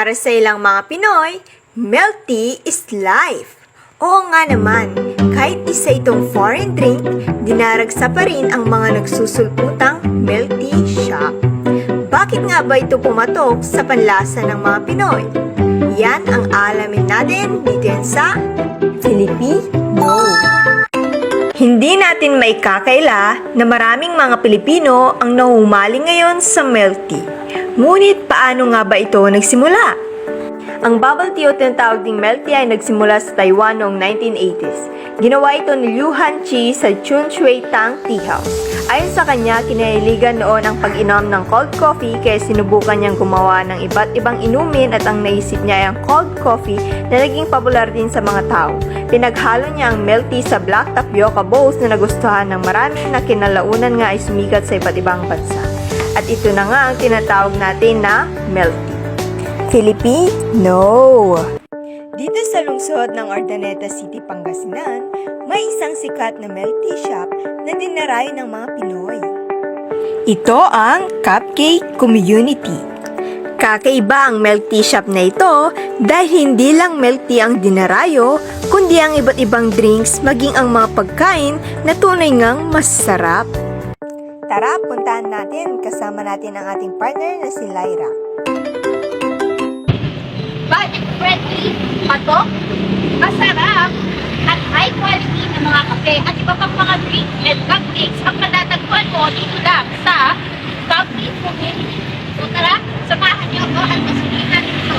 Para sa ilang mga Pinoy, tea is life. Oo nga naman, kahit isa itong foreign drink, dinaragsa pa rin ang mga nagsusulputang tea shop. Bakit nga ba ito pumatok sa panlasa ng mga Pinoy? Yan ang alamin natin dito yan sa Filipino. Hindi natin may kakaila na maraming mga Pilipino ang nahumaling ngayon sa tea. Ngunit paano nga ba ito nagsimula? Ang bubble tea o tinatawag ding milk ay nagsimula sa Taiwan noong 1980s. Ginawa ito ni Liu Han Chi sa Chun Shui Tang Tea House. Ayon sa kanya, kinahiligan noon ang pag-inom ng cold coffee kaya sinubukan niyang gumawa ng iba't ibang inumin at ang naisip niya ay ang cold coffee na naging popular din sa mga tao. Pinaghalo niya ang milk sa black tapioca bowls na nagustuhan ng marami na kinalaunan nga ay sumikat sa iba't ibang bansa. At ito na nga ang tinatawag natin na milk tea. Filipino. Dito sa lungsod ng Ordaneta City, Pangasinan, may isang sikat na milk tea shop na dinarayo ng mga Pinoy. Ito ang Cupcake Community. Kakaiba ang milk tea shop na ito dahil hindi lang milk tea ang dinarayo, kundi ang iba't ibang drinks maging ang mga pagkain na tunay ngang masarap. Tara, puntahan natin kasama natin ang ating partner na si Lyra. budget-friendly, patok, masarap, at high quality na mga kape at iba pang mga drinks and cupcakes ang matatagpuan mo dito lang sa Cupcake Community. So tara, samahan niyo ako at masulitan ito.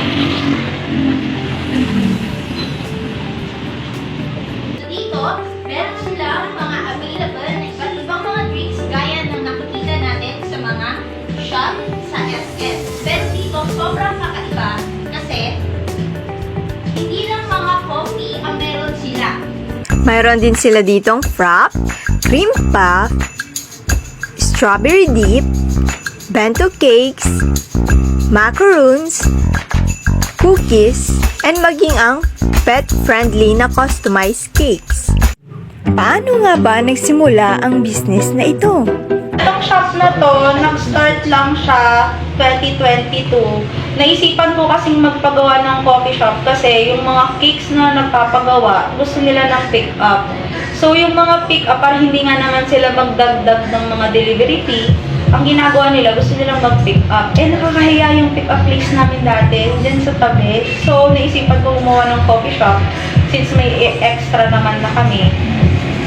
Sa SS. Pero dito, sobrang kakaiba kasi hindi lang mga coffee ang meron sila. Mayroon din sila ditong frap, cream puff, strawberry dip, bento cakes, macaroons, cookies, and maging ang pet-friendly na customized cakes. Paano nga ba nagsimula ang business na ito? Itong shop na to, nag-start lang siya 2022. Naisipan ko kasing magpagawa ng coffee shop kasi yung mga cakes na nagpapagawa, gusto nila ng pick-up. So yung mga pick-up, para hindi nga naman sila magdagdag ng mga delivery fee, ang ginagawa nila, gusto nilang mag-pick up. Eh, nakakahiya yung pick up place namin dati, dyan sa tabi. So, naisipan ko gumawa ng coffee shop since may extra naman na kami.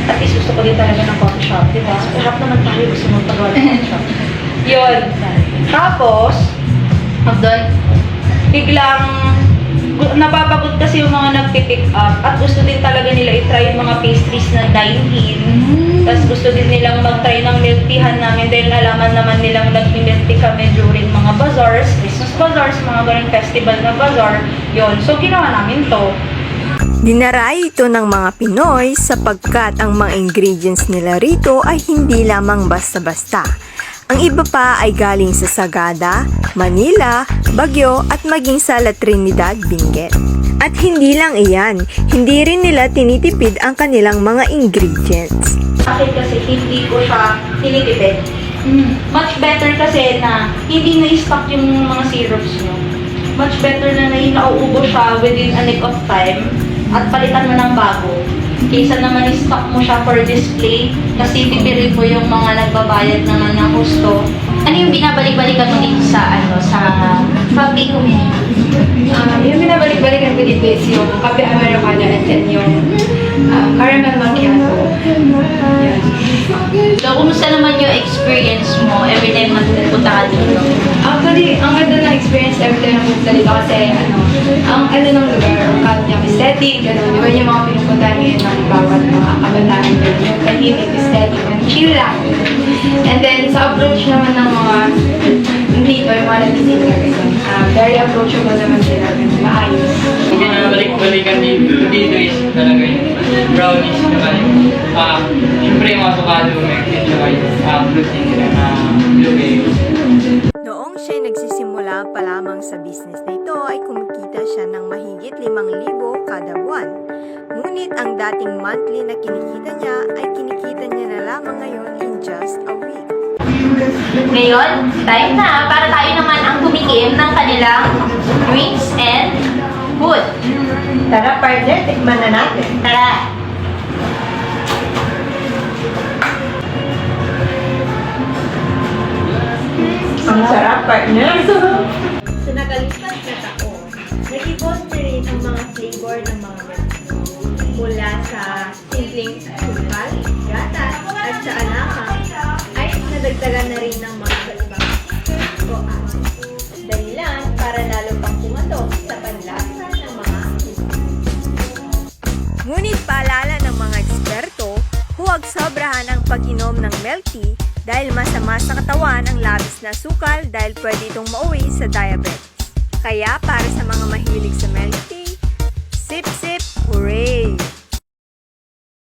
At least gusto ko din talaga ng coffee shop, di ba? Lahat naman tayo gusto magpagawa ng coffee shop. Yun. Tapos, doon, biglang napapagod kasi yung mga nagpipick up at gusto din talaga nila i-try yung mga pastries na dine-in. Tapos gusto din nilang mag-try ng milk teahan namin dahil nalaman naman nilang nag-milk tea kami during mga bazaars, Christmas bazaars, mga ganun festival na bazaar. Yun. So, ginawa namin to. Dinarayo ito ng mga Pinoy sapagkat ang mga ingredients nila rito ay hindi lamang basta-basta. Ang iba pa ay galing sa Sagada, Manila, Bagyo at maging sa La Trinidad, Benguet. At hindi lang iyan, hindi rin nila tinitipid ang kanilang mga ingredients. Akin kasi hindi ko siya tinitipid. Much better kasi na hindi na-stock yung mga syrups nyo. Much better na na nauubos siya within a nick of time at palitan mo ng bago. Kaysa naman i-stock mo siya for display kasi pipirin mo yung mga nagbabayad naman ng gusto. Ano yung binabalik-balikan mo dito sa ano sa public community? Um, yung binabalik-balikan ko dito is yung kape Americano and then yung um, caramel macchiato. Yan. So, kumusta naman yung experience mo every time na pupunta ka dito? Actually, ang ganda ng experience every time na pumunta dito kasi ano, ang ano ng lugar, ang cut niya, aesthetic, gano'n. Di ba yung mga pinupuntahan ngayon ng bawat mga kabataan yun, yung tahimik, aesthetic, and chill lang. And then, sa approach naman ng mga dito, yung mga nagtitinda ganun. Um, very approachable naman sila, ganun, maayos. Yung binabalik-balikan dito, dito is talaga yung brownies tsaka yung siyempre yung mga avocado, mexin, tsaka yung ah, fruits din nila na blueberry. Siya'y nagsisimula pa lamang sa business na ito ay kumikita siya ng mahigit 5,000 kada buwan. Ngunit ang dating monthly na kinikita niya ay kinikita niya na lamang ngayon in just a week. Ngayon, time na para tayo naman ang tumikim ng kanilang drinks and food. Tara, partner, tikman na natin. Tara! Flavor ng mga milk. Mula sa simpleng sukal, gata, at sa alahang, ay nadagdagan na rin ng mga ibang o asin. Dahilan para lalo pang pumatok sa panlasa ng mga Ngunit paalala ng mga eksperto, huwag sobrahan ang pag-inom ng milk tea dahil masama sa katawan ang labis na sukal dahil pwede itong mauwi sa diabetes. Kaya para sa mga mahilig sa milk tea, sip sip, hooray!